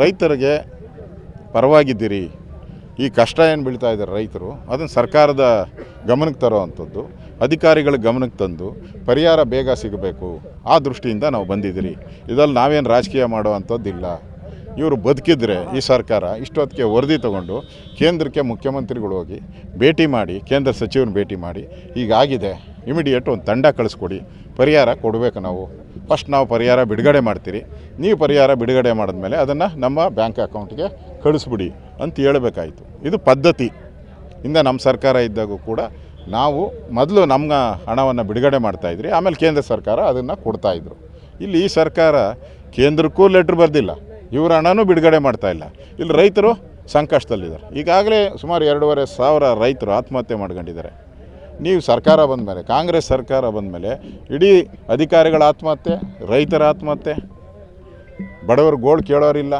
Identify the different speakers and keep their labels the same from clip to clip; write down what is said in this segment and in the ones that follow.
Speaker 1: ರೈತರಿಗೆ ಪರವಾಗಿದ್ದೀರಿ. ಈ ಕಷ್ಟ ಏನು ಬೀಳ್ತಾ ಇದ್ದಾರೆ ರೈತರು, ಅದನ್ನು ಸರ್ಕಾರದ ಗಮನಕ್ಕೆ ತರೋವಂಥದ್ದು ಅಧಿಕಾರಿಗಳ ಗಮನಕ್ಕೆ ತಂದು ಪರಿಹಾರ ಬೇಗ ಸಿಗಬೇಕು, ಆ ದೃಷ್ಟಿಯಿಂದ ನಾವು ಬಂದಿದ್ದೀರಿ. ಇದರಲ್ಲಿ ನಾವೇನು ರಾಜಕೀಯ ಮಾಡುವಂಥದ್ದಿಲ್ಲ ಇವರು ಬದುಕಿದ್ರೆ ಈ ಸರ್ಕಾರ ಇಷ್ಟೊತ್ತಿಗೆ ವರದಿ ತಗೊಂಡು ಕೇಂದ್ರಕ್ಕೆ ಮುಖ್ಯಮಂತ್ರಿಗಳು ಹೋಗಿ ಭೇಟಿ ಮಾಡಿ, ಕೇಂದ್ರ ಸಚಿವರನ್ನ ಭೇಟಿ ಮಾಡಿ, ಹೀಗಾಗಿದೆ. ಇಮಿಡಿಯೇಟ್ ಒಂದು ತಂಡ ಕಳಿಸ್ಕೊಡಿ. ಪರಿಹಾರ ಕೊಡಬೇಕು ನಾವು. ಫಸ್ಟ್ ನಾವು ಪರಿಹಾರ ಬಿಡುಗಡೆ ಮಾಡ್ತೀರಿ. ನೀವು ಪರಿಹಾರ ಬಿಡುಗಡೆ ಮಾಡಿದ್ಮೇಲೆ ಅದನ್ನು ನಮ್ಮ ಬ್ಯಾಂಕ್ ಅಕೌಂಟ್ಗೆ ಕಳಿಸ್ಬಿಡಿ ಅಂತ ಹೇಳಬೇಕಾಯಿತು. ಇದು ಪದ್ಧತಿ. ಇಂದ ನಮ್ಮ ಸರ್ಕಾರ ಇದ್ದಾಗೂ ಕೂಡ ನಾವು ಮೊದಲು ನಮ್ಮ ಹಣವನ್ನು ಬಿಡುಗಡೆ ಮಾಡ್ತಾಯಿದ್ರಿ ಆಮೇಲೆ ಕೇಂದ್ರ ಸರ್ಕಾರ ಅದನ್ನು ಕೊಡ್ತಾಯಿದ್ರು ಇಲ್ಲಿ ಈ ಸರ್ಕಾರ ಕೇಂದ್ರಕ್ಕೂ ಲೆಟ್ರ್ ಬರೆದಿಲ್ಲ. ಇವ್ರ ಹಣನೂ ಬಿಡುಗಡೆ ಮಾಡ್ತಾಯಿಲ್ಲ ಇಲ್ಲಿ ರೈತರು ಸಂಕಷ್ಟದಲ್ಲಿದ್ದಾರೆ. ಈಗಾಗಲೇ ಸುಮಾರು ಎರಡೂವರೆ ಸಾವಿರ ರೈತರು ಆತ್ಮಹತ್ಯೆ ಮಾಡ್ಕೊಂಡಿದ್ದಾರೆ. ನೀವು ಸರ್ಕಾರ ಬಂದ ಮೇಲೆ ಕಾಂಗ್ರೆಸ್ ಸರ್ಕಾರ ಬಂದ ಮೇಲೆ ಇಡೀ ಅಧಿಕಾರಿಗಳ ಆತ್ಮಹತ್ಯೆ, ರೈತರ ಆತ್ಮಹತ್ಯೆ, ಬಡವರು ಗೋಳು ಕೇಳೋರಿಲ್ಲ.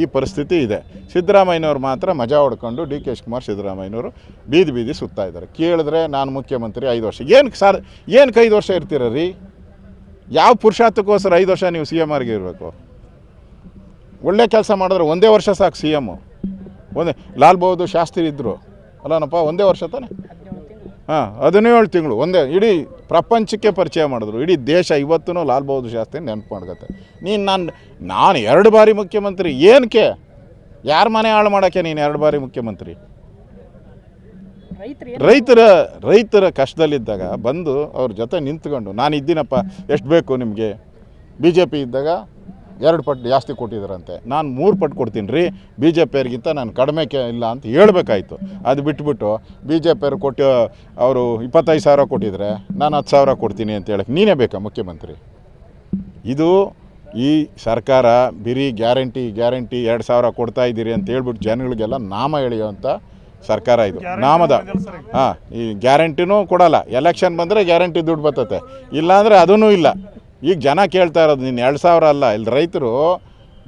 Speaker 1: ಈ ಪರಿಸ್ಥಿತಿ ಇದೆ. ಸಿದ್ದರಾಮಯ್ಯನವರು ಮಾತ್ರ ಮಜಾ ಹೊಡ್ಕೊಂಡು ಡಿ ಕೆ ಕುಮಾರ್ ಸಿದ್ದರಾಮಯ್ಯನವರು ಬೀದಿ ಬೀದಿ ಸುತ್ತಾ ಇದ್ದಾರೆ. ಕೇಳಿದ್ರೆ ನಾನು ಮುಖ್ಯಮಂತ್ರಿ ಐದು ವರ್ಷ. ಏನು ಸರ್ ಏನಕ್ಕೆ ಐದು ವರ್ಷ ಇರ್ತೀರ ರೀ? ಯಾವ ಪುರುಷಾರ್ಥಕ್ಕೋಸ್ಕರ ಐದು ವರ್ಷ ನೀವು ಸಿ ಎಂ ಆರ್ಗೆ ಇರಬೇಕು? ಒಳ್ಳೆ ಕೆಲಸ ಮಾಡಿದ್ರೆ ಒಂದೇ ವರ್ಷ ಸಾಕು ಸಿ ಎಮ್ಮು. ಒಂದೇ, ಲಾಲ್ ಬಹದ್ದೂರ್ ಶಾಸ್ತ್ರಿ ಇದ್ದರು ಅಲ್ಲನಪ್ಪ, ಒಂದೇ ವರ್ಷ ತಾನೆ? ಹಾಂ ಹದಿನೇಳು ತಿಂಗಳು. ಒಂದೇ ಇಡೀ ಪ್ರಪಂಚಕ್ಕೆ ಪರಿಚಯ ಮಾಡಿದ್ರು. ಇಡೀ ದೇಶ ಇವತ್ತೂ ಲಾಲ್ ಬಹದ್ದೂರ್ ಶಾಸ್ತ್ರಿ ನೆನಪು ಮಾಡ್ಕತ್ತೆ. ನೀನು ನಾನು ನಾನು ಎರಡು ಬಾರಿ ಮುಖ್ಯಮಂತ್ರಿ. ಏನಕ್ಕೆ ಯಾರ ಮನೆ ಹಾಳು ಮಾಡೋಕ್ಕೆ ನೀನು ಎರಡು ಬಾರಿ ಮುಖ್ಯಮಂತ್ರಿ?
Speaker 2: ರೈತರು
Speaker 1: ರೈತರ ರೈತರ ಕಷ್ಟದಲ್ಲಿದ್ದಾಗ ಬಂದು ಅವ್ರ ಜೊತೆ ನಿಂತ್ಕೊಂಡು ನಾನು ಇದ್ದೀನಪ್ಪ ಎಷ್ಟು ಬೇಕು ನಿಮಗೆ? ಬಿ ಜೆ ಪಿ ಇದ್ದಾಗ ಎರಡು ಪಟ್ಟು ಜಾಸ್ತಿ ಕೊಟ್ಟಿದ್ದಾರಂತೆ. ನಾನು ಮೂರು ಪಟ್ಟು ಕೊಡ್ತೀನಿ ರೀ ಬಿ ಜೆ ಪಿಯರಿಗಿಂತ ನಾನು ಕಡಿಮೆ ಕೆ ಇಲ್ಲ ಅಂತ ಹೇಳ್ಬೇಕಾಯ್ತು. ಅದು ಬಿಟ್ಬಿಟ್ಟು ಬಿ ಜೆ ಪಿಯರು ಕೊಟ್ಟು ಅವರು ಇಪ್ಪತ್ತೈದು ಸಾವಿರ ಕೊಟ್ಟಿದ್ರೆ ನಾನು ಹತ್ತು ಸಾವಿರ ಕೊಡ್ತೀನಿ ಅಂತ ಹೇಳಕ್ಕೆ ನೀನೇ ಬೇಕಾ ಮುಖ್ಯಮಂತ್ರಿ? ಇದು ಈ ಸರ್ಕಾರ ಬಿರಿ ಗ್ಯಾರಂಟಿ ಗ್ಯಾರಂಟಿ ಎರಡು ಸಾವಿರ ಕೊಡ್ತಾ ಇದ್ದೀರಿ ಅಂತ ಹೇಳ್ಬಿಟ್ಟು ಜನಗಳಿಗೆಲ್ಲ ನಾಮ ಎಳೆಯುವಂಥ ಸರ್ಕಾರ ಇದು. ನಾಮದ. ಹಾಂ ಈ ಗ್ಯಾರಂಟಿನೂ ಕೊಡಲ್ಲ. ಎಲೆಕ್ಷನ್ ಬಂದರೆ ಗ್ಯಾರಂಟಿ ದುಡ್ಡು ಬರ್ತತೆ. ಇಲ್ಲಾಂದರೆ ಅದೂ ಇಲ್ಲ. ಈಗ ಜನ ಕೇಳ್ತಾ ಇರೋದು ನೀನು ಎರಡು ಸಾವಿರ ಅಲ್ಲ ಇಲ್ಲಿ ರೈತರು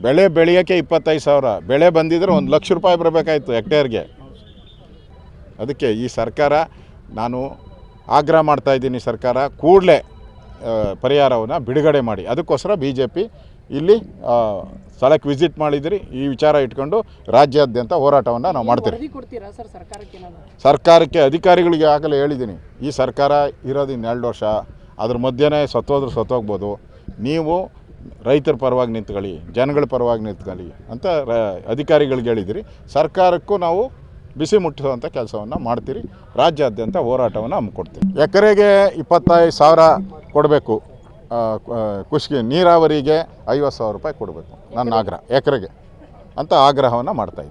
Speaker 1: ಬೆಳೆ ಬೆಳೆಯೋಕ್ಕೆ ಇಪ್ಪತ್ತೈದು ಸಾವಿರ ಬೆಳೆ ಬಂದಿದ್ರೆ ಒಂದು ಲಕ್ಷ ರೂಪಾಯಿ ಬರಬೇಕಾಯ್ತು ಹೆಕ್ಟೇರ್ಗೆ. ಅದಕ್ಕೆ ಈ ಸರ್ಕಾರ ನಾನು ಆಗ್ರಹ ಮಾಡ್ತಾ ಇದ್ದೀನಿ ಸರ್ಕಾರ ಕೂಡಲೇ ಪರಿಹಾರವನ್ನು ಬಿಡುಗಡೆ ಮಾಡಿ. ಅದಕ್ಕೋಸ್ಕರ ಬಿ ಜೆ ಪಿ ಇಲ್ಲಿ ಸ್ಥಳಕ್ಕೆ ವಿಸಿಟ್ ಮಾಡಿದಿರಿ. ಈ ವಿಚಾರ ಇಟ್ಕೊಂಡು ರಾಜ್ಯಾದ್ಯಂತ ಹೋರಾಟವನ್ನು ನಾವು ಮಾಡ್ತೀವಿ ಸರ್ಕಾರಕ್ಕೆ ಅಧಿಕಾರಿಗಳಿಗೆ ಆಗಲೇ ಹೇಳಿದ್ದೀನಿ. ಈ ಸರ್ಕಾರ ಇರೋದು ಇನ್ನೆರಡು ವರ್ಷ. ಅದ್ರ ಮಧ್ಯೆನೇ ಸತ್ತೋದ್ರೆ ಸತ್ತೋಗ್ಬೋದು. ನೀವು ರೈತರ ಪರವಾಗಿ ನಿಂತ್ಕೊಳ್ಳಿ, ಜನಗಳ ಪರವಾಗಿ ನಿಂತ್ಕೊಳ್ಳಿ ಅಂತ ರ, ಅಧಿಕಾರಿಗಳಿಗೆ ಹೇಳಿದಿರಿ. ಸರ್ಕಾರಕ್ಕೂ ನಾವು ಬಿಸಿ ಮುಟ್ಟಿಸುವಂಥ ಕೆಲಸವನ್ನು ಮಾಡ್ತೀರಿ. ರಾಜ್ಯಾದ್ಯಂತ ಹೋರಾಟವನ್ನು ಹಮ್ಮಿಕೊಡ್ತೀವಿ ಎಕರೆಗೆ ಇಪ್ಪತ್ತೈದು ಸಾವಿರ ಕೊಡಬೇಕು. ಖುಷಿಗೆ ನೀರಾವರಿಗೆ ಐವತ್ತು ಸಾವಿರ ರೂಪಾಯಿ ಕೊಡಬೇಕು. ನನ್ನ ಆಗ್ರಹ. ಎಕರೆಗೆ ಅಂತ ಆಗ್ರಹವನ್ನು ಮಾಡ್ತಾಯಿದ್ದೀನಿ